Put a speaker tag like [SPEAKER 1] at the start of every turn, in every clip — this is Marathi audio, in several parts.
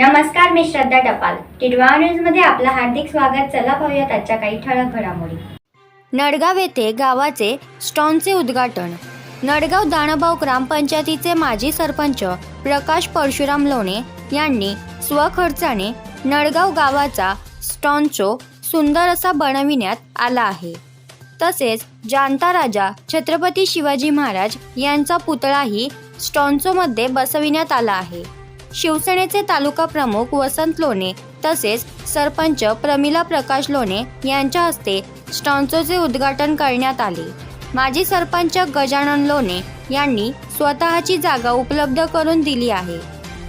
[SPEAKER 1] नमस्कार मी श्रद्धा टपाल. टिडवा न्यूजमध्ये आपलं हार्दिक स्वागत. चला पाहूयात आजच्या काही ठळक घडामोडी. नडगाव येथे गावाचे स्टॉनचे उद्घाटन. नडगाव दाणबाव ग्रामपंचायतीचे माजी सरपंच प्रकाश परशुराम लोणे यांनी स्वखर्चाने नडगाव गावाचा स्टॉनचो सुंदर असा बनविण्यात आला आहे. तसेच जाणता राजा छत्रपती शिवाजी महाराज यांचा पुतळाही स्टॉन्चोमध्ये बसविण्यात आला आहे. शिवसेनेचे तालुका प्रमुख वसंत लोणे तसेच सरपंच प्रमिला प्रकाश लोणे यांच्या हस्ते स्टॉन्सोचे उद्घाटन करण्यात आले. माजी सरपंच गजानन लोणे यांनी स्वतःची जागा उपलब्ध करून दिली आहे.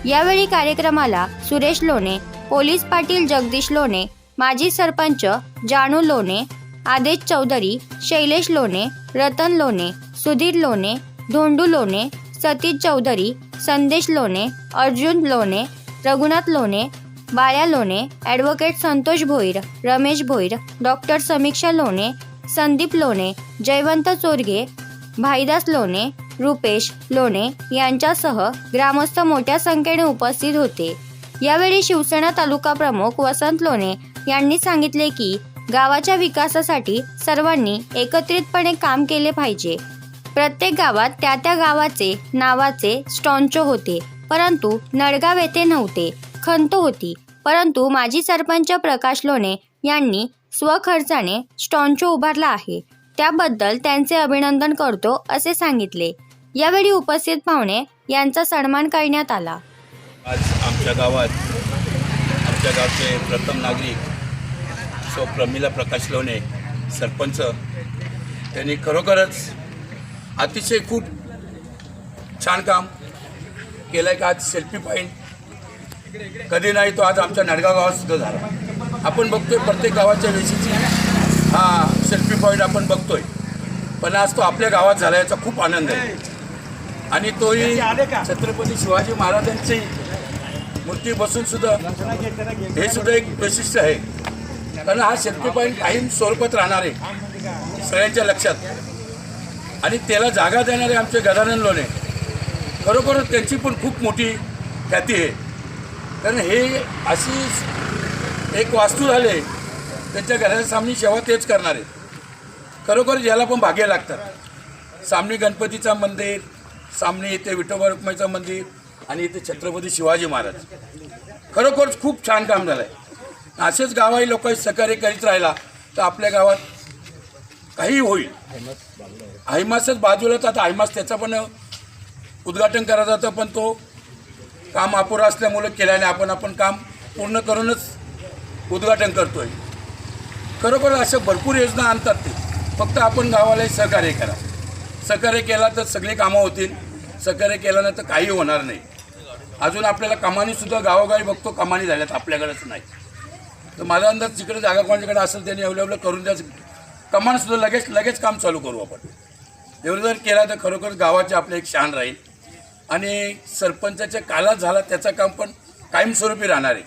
[SPEAKER 1] यावेळी कार्यक्रमाला सुरेश लोणे पोलीस पाटील जगदीश लोणे माजी सरपंच जानू लोणे आदेश चौधरी शैलेश लोणे रतन लोणे सुधीर लोणे धोंडू लोणे सतीश चौधरी संदेश लोणे अर्जुन लोणे रघुनाथ लोणे बाळ्या लोणे ॲडव्होकेट संतोष भोईर रमेश भोईर डॉक्टर समीक्षा लोणे संदीप लोणे जयवंत चोरगे भाईदास लोणे रुपेश लोणे यांच्यासह ग्रामस्थ मोठ्या संख्येने उपस्थित होते. यावेळी शिवसेना तालुका प्रमुख वसंत लोणे यांनी सांगितले की गावाच्या विकासासाठी सर्वांनी एकत्रितपणे काम केले पाहिजे. प्रत्येक गावात त्या त्या गावाचे नावाचे स्टॉन्चो होते. परंतु नडगाव येथे नव्हते. खंत होती. परंतु माजी सरपंच प्रकाश लोणे यांनी स्वखर्चाने स्टॉन्चो उभारला आहे. त्याबद्दल त्यांचे अभिनंदन करतो असे सांगितले. यावेळी उपस्थित पाहुणे यांचा सन्मान करण्यात आला.
[SPEAKER 2] आज आमच्या गावात आमच्या गावचे प्रथम नागरिक सो प्रमिला प्रकाश लोणे सरपंच त्यांनी खरोखरच अतिशय खूप छान काम केलं आहे का आज सेल्फी पॉईंट कधी नाही तो आज आमच्या नडगाव गावात सुद्धा झाला. आपण बघतोय प्रत्येक गावाच्या वेशीची हा सेल्फी पॉईंट आपण बघतोय. पण आज तो आपल्या गावात झाला याचा खूप आनंद आहे. आणि तोही छत्रपती शिवाजी महाराजांची मूर्ती बसून सुद्धा हे सुद्धा एक वैशिष्ट्य आहे. कारण हा सेल्फी पॉईंट कायम स्वरूपात राहणार आहे सगळ्यांच्या लक्षात. आणि त्याला जागा देणारे आमचे गजानन लोणे. खरोखरच त्यांची पण खूप मोठी ख्याती आहे. कारण हे अशी एक वास्तू झाले त्यांच्या घराच्या सामने सेवा तेच करणार आहेत. खरोखर याला पण भाग्य लागतात. सामने गणपतीचं मंदिर सामने इथे विठोबा रुक्माईचं मंदिर आणि इथे छत्रपती शिवाजी महाराज. खरोखरच खूप छान काम झालं आहे असेच गावाही लोकांनी सहकार्य करीत राहिला तर आपल्या गावात काही होईल. आयमासच बाजूला आता हायमास त्याचं पण उद्घाटन करायचं होतं पण तो काम अपुरा असल्यामुळे केल्याने आपण आपण काम पूर्ण करूनच उद्घाटन करतोय. खरोखर अशा भरपूर योजना आणतात ते. फक्त आपण गावाला सहकार्य करा. सहकार्य केला तर सगळी कामं होतील. सहकार्य केलं नाही तर काही होणार नाही. अजून आपल्याला कमानीसुद्धा गावोगावी बघतो कमानी झाल्यात आपल्याकडेच नाही. तर माझा अंदाज जिकडे जागा कोणाच्याकडे असेल त्यांनी अवेलेबल करून द्या. कमांडसुद्धा लगेच लगेच काम चालू करू आपण. एवढं जर केला तर खरोखर गावाचे आपले एक शान राहील. आणि सरपंचाच्या कालात झाला त्याचं काम पण कायमस्वरूपी राहणार आहे.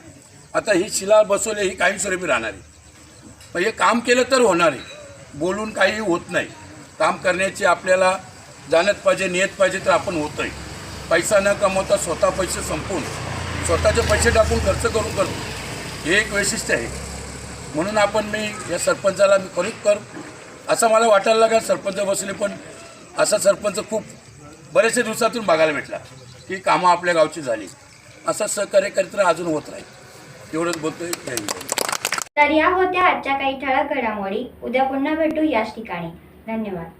[SPEAKER 2] आता ही शिला बसवली ही कायमस्वरूपी राहणार आहे. पण हे काम केलं तर होणार आहे. बोलून काही होत नाही. काम करण्याची आपल्याला जाणत पाहिजे नियत पाहिजे तर आपण होतोय. पैसा न कमवता स्वतः पैसे संपून स्वतःचे पैसे टाकून खर्च करून करतो. हे एक वैशिष्ट्य आहे. म्हणून आपण मी या सरपंचाला मी कनेक्ट करू. असं मला वाटायला लागलं सरपंच बसले पण असा सरपंच खूप बरेचशा दिवसातून बघायला भेटला की कामं आपल्या गावची झाली. असं सहकार्य करीत अजून होत राहील एवढंच बोलतोय. जय
[SPEAKER 1] तर या होत्या आजच्या काही ठळक घडामोडी. उद्या पुन्हा भेटू याच ठिकाणी. धन्यवाद.